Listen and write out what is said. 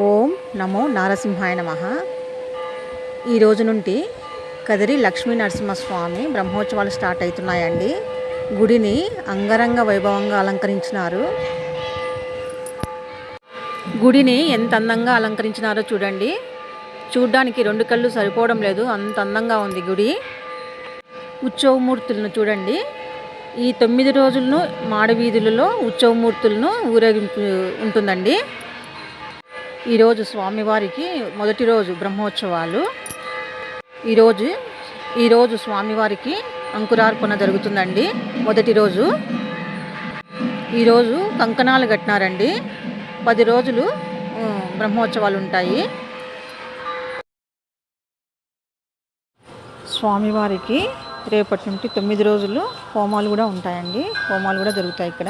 ఓం నమో నారసింహాయ నమ. ఈరోజు నుండి కదిరి లక్ష్మీ నరసింహస్వామి బ్రహ్మోత్సవాలు స్టార్ట్ అవుతున్నాయండి. గుడిని అంగరంగ వైభవంగా అలంకరించినారు. గుడిని ఎంత అందంగా అలంకరించినారో చూడండి. చూడ్డానికి రెండు కళ్ళు సరిపోవడం లేదు అంత అందంగా ఉంది గుడి. ఉత్సవమూర్తులను చూడండి. ఈ తొమ్మిది రోజులను మాడవీధులలో ఉత్సవమూర్తులను ఊరేగింపు ఉంటుందండి. ఈరోజు స్వామివారికి మొదటి రోజు బ్రహ్మోత్సవాలు. ఈరోజు ఈరోజు స్వామివారికి అంకురార్పణ జరుగుతుందండి మొదటి రోజు. ఈరోజు కంకణాలు కట్టినారండి పది రోజులు బ్రహ్మోత్సవాలు ఉంటాయి. స్వామివారికి రేపటి నుండి తొమ్మిది రోజులు హోమాలు కూడా ఉంటాయండి హోమాలు కూడా జరుగుతాయి ఇక్కడ.